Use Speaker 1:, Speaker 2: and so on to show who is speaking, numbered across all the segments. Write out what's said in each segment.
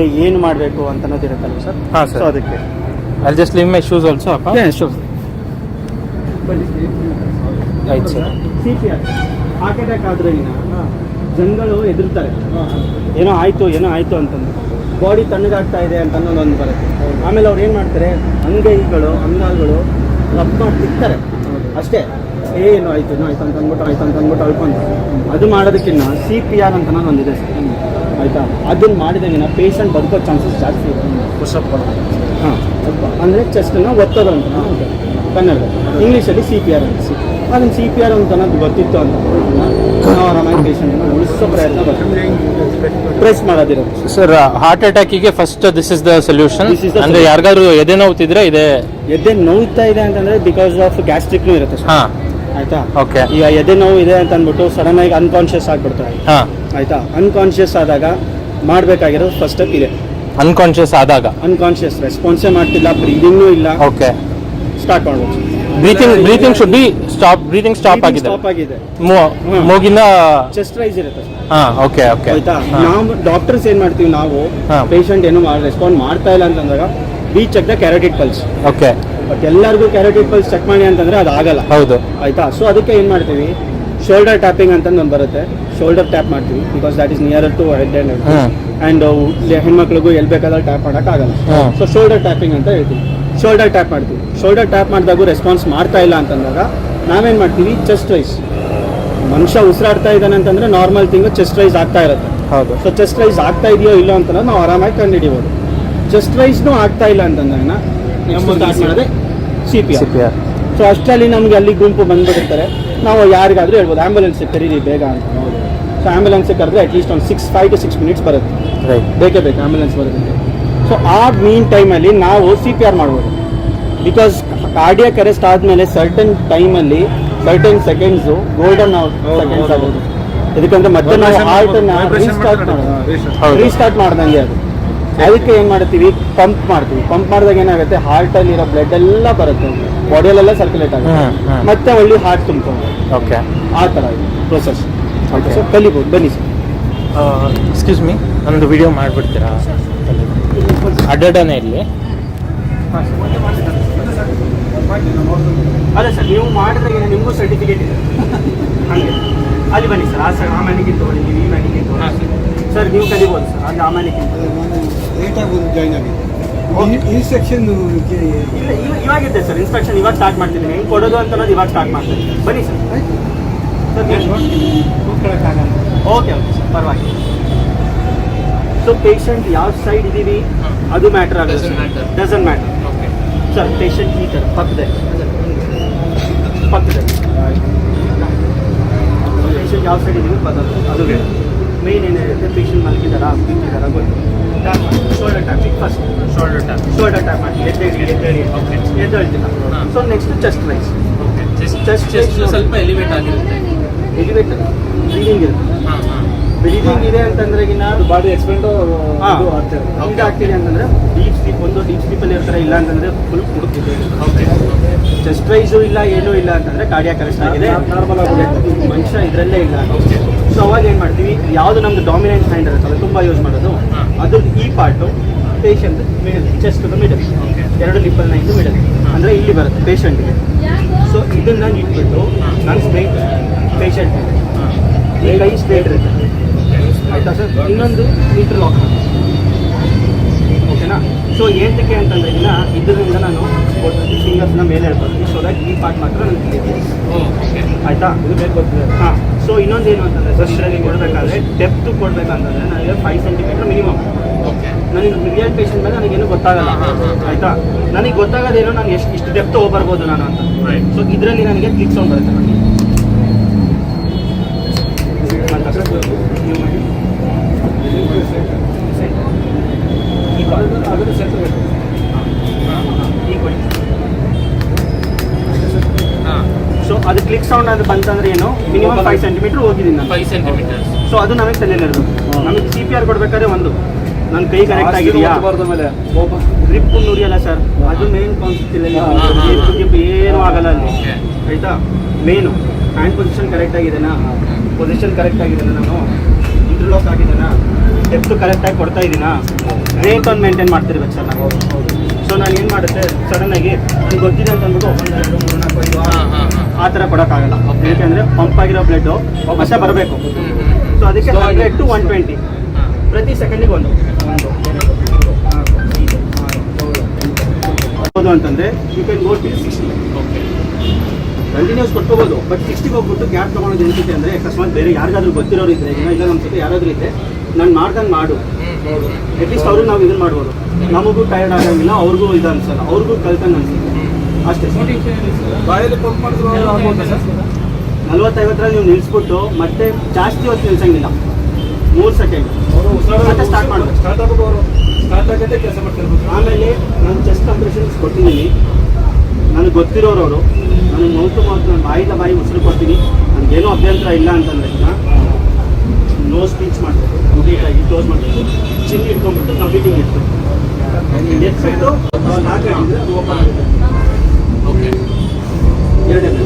Speaker 1: ಹೆಂಗೆ ಏನು ಮಾಡಬೇಕು ಅಂತ ಅನ್ನೋದಿರುತ್ತಲ್ಲ ಸರ್?
Speaker 2: ಹಾಂ
Speaker 1: ಸರ್. ಅದಕ್ಕೆ.
Speaker 2: I just leave my shoes also ಅಪ್ಪ. ಆಯ್ತು sir.
Speaker 1: C P R heart attack ಆದ್ರೆ ಜನಗಳು ಎದುರ್ತಾರೆ ಏನೋ ಆಯಿತು ಏನೋ ಆಯಿತು ಅಂತಂದು. ಬಾಡಿ ತಣ್ಣಗಾಗ್ತಾ ಇದೆ ಅಂತ ಅನ್ನೋದು ಒಂದು ಬರುತ್ತೆ. ಆಮೇಲೆ ಅವ್ರು ಏನು ಮಾಡ್ತಾರೆ? ಅಂಗೈಗಳು ಅಂಗಾಲ್ಗಳು ರಬ್ ಮಾಡಿ ತಿಕ್ತಾರೆ. ಅಷ್ಟೇ. ಏನು ಆಯಿತು ಏನೋ ಆಯ್ತು ಅಂತ ಅಂದ್ಬಿಟ್ಟು ಆಯ್ತು ಅಂತ ಅಂದ್ಬಿಟ್ಟು ಅಳ್ಕೊಂಡು ಅದು ಮಾಡೋದಕ್ಕಿಂತ ಸಿ ಪಿ ಆರ್ ಅಂತ ಅನ್ನೋದು ಒಂದಿದೆ ಸರ್. ಆಯ್ತಾ? ಅದನ್ನು ಮಾಡಿದಾಗಿನ ಪೇಷಂಟ್ ಬದುಕೋ ಚಾನ್ಸಸ್ ಜಾಸ್ತಿ. ಪುಷಪ್ ಹಾಂ. ಅಂದರೆ ಚೆಸ್ಟನ್ನು ಒತ್ತೋದು ಅಂತ. ಕನ್ನಡ. ಇಂಗ್ಲೀಷಲ್ಲಿ ಸಿ ಪಿ ಆರ್ ಅಂತ. ಅದನ್ನು ಸಿ ಪಿ ಆರ್ ಅಂತ ಅನ್ನೋದು ಗೊತ್ತಿತ್ತು ಅಂತ. ನಾವು ಆರಾಮಾಗಿ ಪೇಷಂಟನ್ನು ಉಳಿಸೋ ಪ್ರಯತ್ನ ಬರ್ತೀವಿ ಪ್ರೆಸ್ ಮಾಡೋದಿರೋದು
Speaker 2: sir heart ಅಟ್ಯಾಕಿಗೆ first this is the solution ಅಂದರೆ ಯಾರಿಗಾದ್ರೂ ಎದೆ ನೋವುತ್ತಿದ್ರೆ ಇದೆ.
Speaker 1: ಎದೆ ನೋವುತ್ತಾ ಇದೆ ಅಂತಂದ್ರೆ ಬಿಕಾಸ್ ಆಫ್ ಗ್ಯಾಸ್ಟ್ರಿಕ್ನು ಇರುತ್ತೆ ಸರ್
Speaker 2: ಹಾ.
Speaker 1: ಆಯ್ತಾ?
Speaker 2: ಓಕೆ
Speaker 1: ಈಗ ಎದೆ ನೋವು ಇದೆ ಅಂತ ಅಂದ್ಬಿಟ್ಟು ಸಡನ್ ಆಗಿ ಅನ್ಕಾನ್ಶಿಯಸ್ ಆಗ್ಬಿಡ್ತಾರೆ
Speaker 2: ಹಾ.
Speaker 1: ಆಯ್ತಾ? ಅನ್ಕಾನ್ಶಿಯಸ್ ಆದಾಗ ಮಾಡಬೇಕಾಗಿರೋದು ಫಸ್ಟ್ ಸ್ಟೆಪ್ ಇದೆ.
Speaker 2: ಅನ್ಕಾನ್ಶಿಯಸ್ ಆದಾಗ.
Speaker 1: ಅನ್ಕಾನ್ಶಿಯಸ್ ರೆಸ್ಪಾನ್ಸೇ ಮಾಡ್ತಿಲ್ಲ ಬ್ರೀದಿಂಗೂ ಇಲ್ಲ.
Speaker 2: ಓಕೆ
Speaker 1: ಸ್ಟಾರ್ಟ್ ಮಾಡ್ಬೋದು.
Speaker 2: Breathing breathing should be stop breathing stop ಆಗಿದೆ.
Speaker 1: ಸ್ಟಾಪ್ ಆಗಿದೆ.
Speaker 2: ಮೂಗಿನ
Speaker 1: ಚೆಸ್ಟ್ ರೈಸ್ ಇರುತ್ತೆ
Speaker 2: ಹಾ ಓಕೆ ಓಕೆ
Speaker 1: ಆಯ್ತಾ? ನಾವು ಡಾಕ್ಟರ್ಸ್ ಏನು ಮಾಡ್ತೀವಿ ನಾವು. ಪೇಷಂಟ್ ಏನು ರೆಸ್ಪಾಂಡ್ ಮಾಡ್ತಾ ಇಲ್ಲ ಅಂತಂದಾಗ be check the carotid pulse
Speaker 2: okay
Speaker 1: but ಎಲ್ಲರಿಗೂ ಕ್ಯಾರೆಟಿಪಲ್ ಪಲ್ಸ್ ಚೆಕ್ ಮಾಡಿ ಅಂತಂದ್ರೆ ಅದು ಆಗಲ್ಲ.
Speaker 2: ಹೌದು.
Speaker 1: ಆಯ್ತಾ? ಸೊ ಅದಕ್ಕೆ ಏನ್ ಮಾಡ್ತೀವಿ? ಶೋಲ್ಡರ್ ಟ್ಯಾಪಿಂಗ್ ಅಂತ ಒಂದು ಬರುತ್ತೆ. ಶೋಲ್ಡರ್ ಟ್ಯಾಪ್ ಮಾಡ್ತೀವಿ. Because that is near to head and. And ಹೆಣ್ಮಕ್ಳಿಗೂ ಎಲ್ಲಿ ಬೇಕಾದ್ರೆ ಟ್ಯಾಪ್ ಆಗಲ್ಲ.
Speaker 2: ಹ್ಮ್.
Speaker 1: ಸೊ ಶೋಲ್ಡರ್ ಟ್ಯಾಪಿಂಗ್ ಅಂತ ಹೇಳ್ತೀವಿ. ಶೋಲ್ಡರ್ ಟ್ಯಾಪ್ ಮಾಡ್ತೀವಿ. ಶೋಲ್ಡರ್ ಟ್ಯಾಪ್ ಮಾಡಿದಾಗೂ ರೆಸ್ಪಾನ್ಸ್ ಮಾಡ್ತಾ ಇಲ್ಲ ಅಂತಂದಾಗ ನಾವೇನ್ ಮಾಡ್ತೀವಿ? ಚೆಸ್ಟ್ ರೈಸ್ ಮನುಷ್ಯ ಉಸಿರಾಡ್ತಾ ಇದ್ದಾನೆ ಅಂತಂದ್ರೆ ನಾರ್ಮಲ್ ತಿಂಗ್ ಚೆಸ್ಟ್ ರೈಸ್ ಆಗ್ತಾ ಇರುತ್ತೆ.
Speaker 2: ಹೌದು.
Speaker 1: ಸೊ ಚೆಸ್ಟ್ ರೈಸ್ ಆಗ್ತಾ ಇದೆಯೋ ಇಲ್ಲೋ ಅಂತ ನಾವು ಆರಾಮಾಗಿ ಕಂಡುಹಿಡಿಬೋದು ಚೆಸ್ಟ್ ರೈಸ್ನು ಆಗ್ತಾ ಇಲ್ಲ ಅಂತಂದಾಗ ಮಾಡೋದೇ C P
Speaker 2: C P R
Speaker 1: so ಅಷ್ಟರಲ್ಲಿ ನಮಗೆ ಅಲ್ಲಿ ಗುಂಪು ಬಂದ್ಬಿಟ್ಟಿರ್ತಾರೆ. ನಾವು ಯಾರಿಗಾದ್ರೂ ಹೇಳ್ಬೋದು ಆಂಬುಲೆನ್ಸಿಗೆ ಕರೀರಿ ಬೇಗ ಅಂತ ಸೊ ಆಂಬುಲೆನ್ಸಿಗೆ ಕರೆದ್ರೆ ಅಟ್ಲೀಸ್ಟ್ ಒಂದು six five two six minutes ಬರುತ್ತೆ.
Speaker 2: ರೈಟ್
Speaker 1: ಬೇಕೇ ಬೇಕು ಆಂಬುಲೆನ್ಸ್ ಬರೋದಕ್ಕೆ. ಸೊ ಆ ಮೀನ್ ಟೈಮಲ್ಲಿ ನಾವು ಸಿ ಪಿ ಆರ್ ಮಾಡ್ಬೋದು. ಬಿಕಾಸ್ ಕಾರ್ಡಿಯಾಕ್ ಅರೆಸ್ಟ್ ಆದಮೇಲೆ ಸರ್ಟನ್ ಟೈಮಲ್ಲಿ ಸರ್ಟನ್ ಸೆಕೆಂಡ್ಸು ಗೋಲ್ಡನ್ ಸೆಕೆಂಡ್ಸ್ ಆಗೋದು ಇದಕ್ಕಂದ್ರೆ ಮತ್ತೆ ನಾವು ಹಾರ್ಟನ್ನು ರೀಸ್ಟಾರ್ಟ್ ಮಾಡೋದು ರೀಸ್ಟಾರ್ಟ್ ಮಾಡ್ದಂಗೆ ಅದು. ಅದಕ್ಕೆ ಏನು ಮಾಡ್ತೀವಿ? ಪಂಪ್ ಮಾಡ್ತೀವಿ. ಪಂಪ್ ಮಾಡಿದಾಗ ಏನಾಗುತ್ತೆ? ಹಾರ್ಟಲ್ಲಿ ಇರೋ ಬ್ಲಡ್ ಎಲ್ಲ ಬರುತ್ತೆ. ಬಾಡಿಯಲ್ಲೆಲ್ಲ ಸರ್ಕ್ಯುಲೇಟ್ ಆಗುತ್ತೆ. ಮತ್ತೆ ಒಳ್ಳೆ ಹಾರ್ಟ್ ತುಂಬ್ಕೊಂಡು
Speaker 2: ಓಕೆ
Speaker 1: ಆ ಥರ ಪ್ರೊಸೆಸ್ ಸರ್ ಕಲಿಬೋದು. ಬನ್ನಿ ಸರ್.
Speaker 2: ಎಕ್ಸ್ಕ್ಯೂಸ್ ಮೀ ಒಂದು ವಿಡಿಯೋ ಮಾಡಿಬಿಡ್ತೀರಾ? ಅಡ್ಡಡನೆ ಇಲ್ಲಿ.
Speaker 1: ಅಲ್ಲ ಸರ್ ನೀವು ಮಾಡಿದಾಗ ನಿಮಗೂ ಸರ್ಟಿಫಿಕೇಟ್ ಇದೆ. ಹಾಗೆ. ಅಲ್ಲಿ ಬನ್ನಿ ಸರ್. ಆ ಸರ್ ಆ ಮನೆಗೆ ತೊಗೊಳ್ಳಿ ನೀವು ಈ ಮನೆಗೆ ತೊಗೊಳ್ಳಿ ಸರ್ ನೀವು ಕಲಿಬೋದು ಸರ್ ಅಲ್ಲಿ ಆಮೇಲೆ ಮ್ಯಾನಿಗಿನ್
Speaker 3: ಲೇಟಾಗಿ ಒಂದು ಜಾಯ್ನ್ ಆಗಿದೆ ಇನ್ಸ್ಪೆಕ್ಷನ್
Speaker 1: ಇಲ್ಲ ಇವ- ಇವಾಗಿದೆ ಸರ್ ಇನ್ಸ್ಟ್ರಕ್ಷನ್ ಇವಾಗ ಸ್ಟಾರ್ಟ್ ಮಾಡ್ತಿದ್ದೀನಿ. ಹೆಂಗೆ ಕೊಡೋದು ಅಂತ ಅನ್ನೋದು ಇವಾಗ ಸ್ಟಾರ್ಟ್ ಮಾಡ್ತೀನಿ. ಬನ್ನಿ ಸರ್. ಓಕೆ ಓಕೆ ಸರ್ ಪರವಾಗಿಲ್ಲ. ಸೊ ಪೇಷಂಟ್ ಯಾವ ಸೈಡ್ ಇದ್ದೀವಿ ಅದು ಮ್ಯಾಟರ್ ಆಗುತ್ತೆ ಡಸನ್ ಮ್ಯಾಟರ್ ಸರ್ ಪೇಷಂಟ್ ಈ ಥರ ಪಕ್ಕದಲ್ಲಿ. ಪಕ್ಕದಲ್ಲಿ. ಪೇಷಂಟ್ ಯಾವ ಸೈಡ್ ಇದೀವಿ? ಪದ ಅದು ಮೇನ್ ಏನಿರುತ್ತೆ ಪೇಷಂಟ್ ಮಲಗಿದಾರಾ? ಬಿದ್ದಿದಾರಾ? ಗೊತ್ತು. Tap shoulder tapping first
Speaker 2: shoulder tap
Speaker 1: shoulder tap ಮಾಡಿ. ಎದ್ದೇಳಿ. ಎದ್ದೇಳಿ
Speaker 2: okay
Speaker 1: ಎದ್ದೇಳ್ತಿಲ್ಲ. So next chest rise okay
Speaker 2: chest
Speaker 1: chest
Speaker 2: ಸ್ವಲ್ಪ ಎಲಿವೇಟ್ ಆಗಿರುತ್ತೆ.
Speaker 1: ಎಲಿವೇಟ್ ಬ್ರೀದಿಂಗ್ ಇರುತ್ತೆ.
Speaker 2: ಹಾಂ ಹಾಂ.
Speaker 1: ಬ್ರೀದಿಂಗ್ ಇದೆ ಅಂತಂದ್ರೆಗಿನ
Speaker 3: ಬಾಡಿ ಎಕ್ಸ್ಪೆಂಡ್
Speaker 1: ಇದು ಆಗ್ತಿದೆ ಅಂತಂದ್ರೆ ಡೀಪ್ ಸ್ಲೀಪ್ ಒಂದು ಡೀಪ್ ಸ್ಲೀಪಲ್ಲಿ ಇರ್ತಾರೆ ಇಲ್ಲ ಅಂತಂದ್ರೆ ಫುಲ್
Speaker 2: ಓಕೆ
Speaker 1: ಚೆಸ್ಟ್ ರೈಸು ಇಲ್ಲ ಏನೂ ಇಲ್ಲ ಅಂತಂದ್ರೆ ಕಾರ್ಡಿಯಾಕ್ ಅರೆಸ್ಟ್ ಆಗಿದೆ.
Speaker 3: ನಾರ್ಮಲ್ ಆಗಿದೆ
Speaker 1: ಮನುಷ್ಯ ಇದರಲ್ಲೇ ಇಲ್ಲ. ಸೊ ಅವಾಗ ಏನು ಮಾಡ್ತೀವಿ? ಯಾವುದು ನಮ್ದು ಡಾಮಿನೆಂಟ್ ಹ್ಯಾಂಡ್ ಇರುತ್ತಲ್ಲ ತುಂಬ ಯೂಸ್ ಮಾಡೋದು. ಅದು ಈ part patient middle chest middle. ಎರಡು ಲಿಪ್ಪಲ್ ಇದು ಮಿಡಲ್ ಅಂದರೆ ಇಲ್ಲಿ ಬರುತ್ತೆ ಪೇಷಂಟ್ಗೆ ಸೊ ಇದನ್ನ ಇಟ್ಬಿಟ್ಟು ನಾನು ಸ್ಟ್ರೈಟ್ ಪೇಷಂಟ್ ಈ ಕೈ ಸ್ಟ್ರೈಟ್ ಇರುತ್ತೆ. ಆಯ್ತಾ ಸರ್ ಇನ್ನೊಂದು ಮೀಟರ್ ಲಾಕ್ ಓಕೆನಾ? ಸೊ ಏನಕ್ಕೆ ಅಂತಂದ್ರೆ ಇನ್ನ ಇದರಿಂದ ನಾನು ಫಿಂಗರ್ಸ್ನ ಮೇಲೆ ಹೇಳ್ತೀನಿ ಸೊ ದಟ್ ಈ ಪಾರ್ಟ್ ಮಾತ್ರ ನಾನು ಓಕೆ ಆಯ್ತಾ?
Speaker 3: ಇದು ಬೇಕು
Speaker 1: ಹಾಂ. ಸೊ ಇನ್ನೊಂದು ಏನು ಅಂತಂದ್ರೆ ಸರ್ ಇದರಲ್ಲಿ ಕೊಡಬೇಕಾದ್ರೆ ಡೆಪ್ತ್ ಕೊಡಬೇಕಂತಂದ್ರೆ ನನಗೆ ಫೈವ್ ಸೆಂಟಿಮೀಟರ್ ಮಿನಿಮಮ್ ನನಗೆ ಮಿಲಿಯನ್ ಪೇಷಂಟ್ ಮೇಲೆ ನನಗೇನು ಗೊತ್ತಾಗಲ್ಲ. ಆಯ್ತಾ? ನನಗೆ ಗೊತ್ತಾಗೋದೇನೋ ನಾನು ಎಷ್ಟು ಇಷ್ಟು ಡೆಪ್ತ್ ಹೋಗ್ಬರ್ಬೋದು ನಾನು ಅಂತ.
Speaker 2: ರೈಟ್
Speaker 1: ಸೊ ಇದರಲ್ಲಿ ನನಗೆ ಕ್ಲಿಕ್ ಸೌಂಡ್ ಬರುತ್ತೆ. ನನಗೆ ನೀವು ಮಾಡಿ. ಈ part.
Speaker 3: ಅದನ್ನು ಸೆಂಟರ್
Speaker 1: ಈ ಕೊಡಿ
Speaker 2: ಹಾಂ
Speaker 1: ಸೊ ಅದು ಕ್ಲಿಕ್ ಸೌಂಡ್ ಅದು ಬಂತಂದ್ರೆ ಏನು? ಮಿನಿಮಮ್ ಫೈವ್ ಸೆಂಟಿಮೀಟರ್ ಹೋಗಿದ್ದೀನಿ ನಾನು.
Speaker 2: ಫೈವ್ ಸೆಂಟಿಮೀಟರ್
Speaker 1: ಸೊ ಅದು ನಮಗೆ ತಲೆಯಲ್ಲಿರೋದು ನಮಗೆ ಸಿ ಪಿ ಆರ್ ಕೊಡ್ಬೇಕಾದ್ರೆ ಒಂದು. ನನ್ನ ಕೈ ಕರೆಕ್ಟ್ ಆಗಿದೆಯಾ? ಗ್ರಿಪ್ ನುರಿಯಲ್ಲ ಸರ್ ಅದು ಮೇನ್ ಕಾನ್ಸೆಪ್ಟ್. ಏನು ಆಗಲ್ಲ ಅಲ್ಲಿ. ಆಯ್ತಾ? ಮೇನು ಹ್ಯಾಂಡ್ ಪೊಸಿಷನ್ ಕರೆಕ್ಟ್ ಆಗಿದೆನಾ? ಪೊಸಿಷನ್ ಕರೆಕ್ಟ್ ಆಗಿದೆನಾ ನಾನು? ಇಂಟರ್ಲಾಕ್ ಆಗಿದೆನಾ? ಡೆಪ್ತ್ ಕರೆಕ್ಟಾಗಿ ಕೊಡ್ತಾ ಇದ್ದೀನಾ ರೇಟ್ ಒಂದು ಮೇಂಟೈನ್ ಮಾಡ್ತಿರ್ಬೇಕು ಸರ್ ನಾವು ಸೊ ನಾನು ಏನು ಮಾಡುತ್ತೆ ಸಡನ್ನಾಗಿ ನನಗೆ ಗೊತ್ತಿದೆ ಅಂತ ಅಂದ್ಬಿಟ್ಟು ಒಂದು ಎರಡು ಮೂರು ನಾಲ್ಕು ಐದು ಆ ಥರ ಕೊಡೋಕ್ಕಾಗಲ್ಲ
Speaker 2: ಏಕೆಂದರೆ
Speaker 1: ಯಾಕೆಂದರೆ ಪಂಪ್ ಆಗಿರೋ ಬ್ಲಡ್ಡು ಹೊಸ ಬರಬೇಕು ಸೊ ಅದಕ್ಕೆ ಹಂಡ್ರೆಡ್ ಟು ಒನ್ ಟ್ವೆಂಟಿ ಪ್ರತಿ ಸೆಕೆಂಡಿಗೆ ಒಂದು ಒಂದು ಅಂತಂದರೆ you can go to sixty continuous ಕೊಟ್ಕೋಬೋದು but ಸಿಕ್ಸ್ಟಿಗೆ ಹೋಗ್ಬಿಟ್ಟು ಗ್ಯಾಪ್ ತೊಗೊಳೋದು ಏನಿದೆ ಅಂದರೆ ಅಕಸ್ಮಾತ್ ಬೇರೆ ಯಾರಿಗಾದ್ರೂ ಗೊತ್ತಿರೋರು ಇದ್ರೆ ಈಗ ಇಲ್ಲ ನಮ್ಮ ಜೊತೆ ಯಾರಾದರೂ ಇದ್ದರೆ ನಾನು ಮಾಡ್ದಂಗೆ ಮಾಡು. ಅಟ್ಲೀಸ್ಟ್ ಅವ್ರಿಗೆ ನಾವು ಇದನ್ನ ಮಾಡ್ಬೋದು. ನಮಗೂ ಟೈರ್ಡ್ ಆಗಂಗಿಲ್ಲ ಅವ್ರಿಗೂ ಇದು ಅನ್ಸಲ್ಲ ಅವ್ರಿಗೂ ಕಲ್ತಂಗೆ ಅನ್ಸುತ್ತೆ. ಅಷ್ಟೇ
Speaker 3: ಬಾಯಲ್ಲಿ ಪಂಪ್ ಮಾಡಿದ್ರು
Speaker 1: ನಲ್ವತ್ತೈವತ್ತರಲ್ಲಿ ನೀವು ನಿಲ್ಸ್ಬಿಟ್ಟು ಮತ್ತೆ ಜಾಸ್ತಿ ಹೊತ್ತು ನಿಲ್ಸಂಗಿಲ್ಲ. ಮೂರು ಸೆಕೆಂಡ್ ಮತ್ತೆ start ಮಾಡ್ಬೇಕು.
Speaker 3: ಸ್ಟಾರ್ಟ್ ಅವರು. ಸ್ಟಾರ್ಟ್ ಆಗತ್ತೆ ಕೆಲಸ ಮಾಡ್ತಿರ್ಬೇಕು
Speaker 1: ಆಮೇಲೆ ನಾನು ಚೆಸ್ಟ್ ಆಪ್ರೇಷನ್ಸ್ ಕೊಟ್ಟಿದ್ದೀನಿ ನನಗೆ ಗೊತ್ತಿರೋರವರು ನನಗೆ ಮೌತು ಮೌತ್ ನಾನು ಬಾಯಿಂದ ಬಾಯಿ ಉಸಿರು ಕೊಡ್ತೀನಿ. ನನಗೇನು ಅಭ್ಯಂತರ ಇಲ್ಲ ಅಂತಂದ್ರೆ ನೋ ಸ್ಪೀಚ್ ಮಾಡಬೇಕು ಕಂಪ್ಲೀಟಾಗಿ ಕ್ಲೋಸ್ ಮಾಡಬೇಕು ಚಿನ್ನ ಇಟ್ಕೊಂಡ್ಬಿಟ್ಟು ಕಂಪ್ಲೀಟಿಂಗ್ ಇಟ್ಬೇಕು ಎತ್ಬಿಟ್ಟು ನಾಲ್ಕು ಹಿಡಿದ್ರೆ ಅದು ಓಪನ್ ಆಗುತ್ತೆ
Speaker 2: ಓಕೆ
Speaker 1: ಎರಡನೇ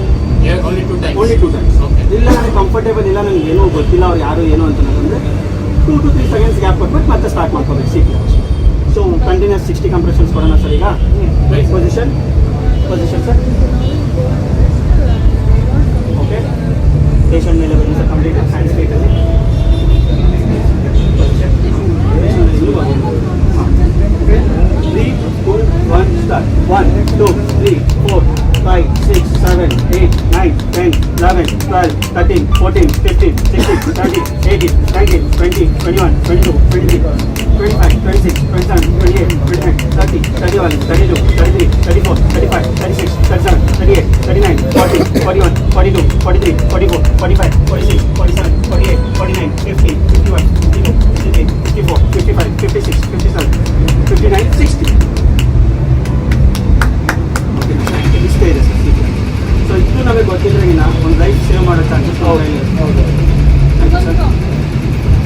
Speaker 2: only two times
Speaker 1: only two times
Speaker 2: okay
Speaker 1: ಇಲ್ಲ ನನಗೆ ಕಂಫರ್ಟೇಬಲ್ ಇಲ್ಲ ನನಗೆ ಏನೂ ಗೊತ್ತಿಲ್ಲ ಅವ್ರು ಯಾರು ಏನು ಅಂತ ನನಗೆ two to three seconds gap ಕೊಟ್ಬಿಟ್ಟು ಮತ್ತೆ ಸ್ಟಾರ್ಟ್ ಮಾಡ್ಕೋಬೇಕು seat so continuous sixty compressions ಕೊಡೋಣ ಸರ್ ಈಗ. Position position sir okay patient ಮೇಲೆ ಬನ್ನಿ ಸರ್ ಕಂಪ್ಲೀಟ್ ಹ್ಯಾಂಡ್ ಸ್ಟೇಟಲ್ಲಿ 19, 20, 21, 22, 23, 25, 26, 27, 28, 29, 30, 31, 32, 33, 34, 35, 36, 37, 38, 39, 40, 41, 42, 43, 44, 45, 46, 47, 48, 49, 50, 51, 52, 53, 54, 55, 56, 57, 59, 60. Okay, ಇಷ್ಟೇ ಇದೆ ಸರ್ ಸೊ ಇದನ್ನು ನಾವೇ ಗೊತ್ತಿದ್ರಾಗಿನ ಒಂದು ಲೈಫ್ ಸೇವ್ ಮಾಡೋ ಚಾನ್ಸಸ್ ಹೌದು ಹೌದು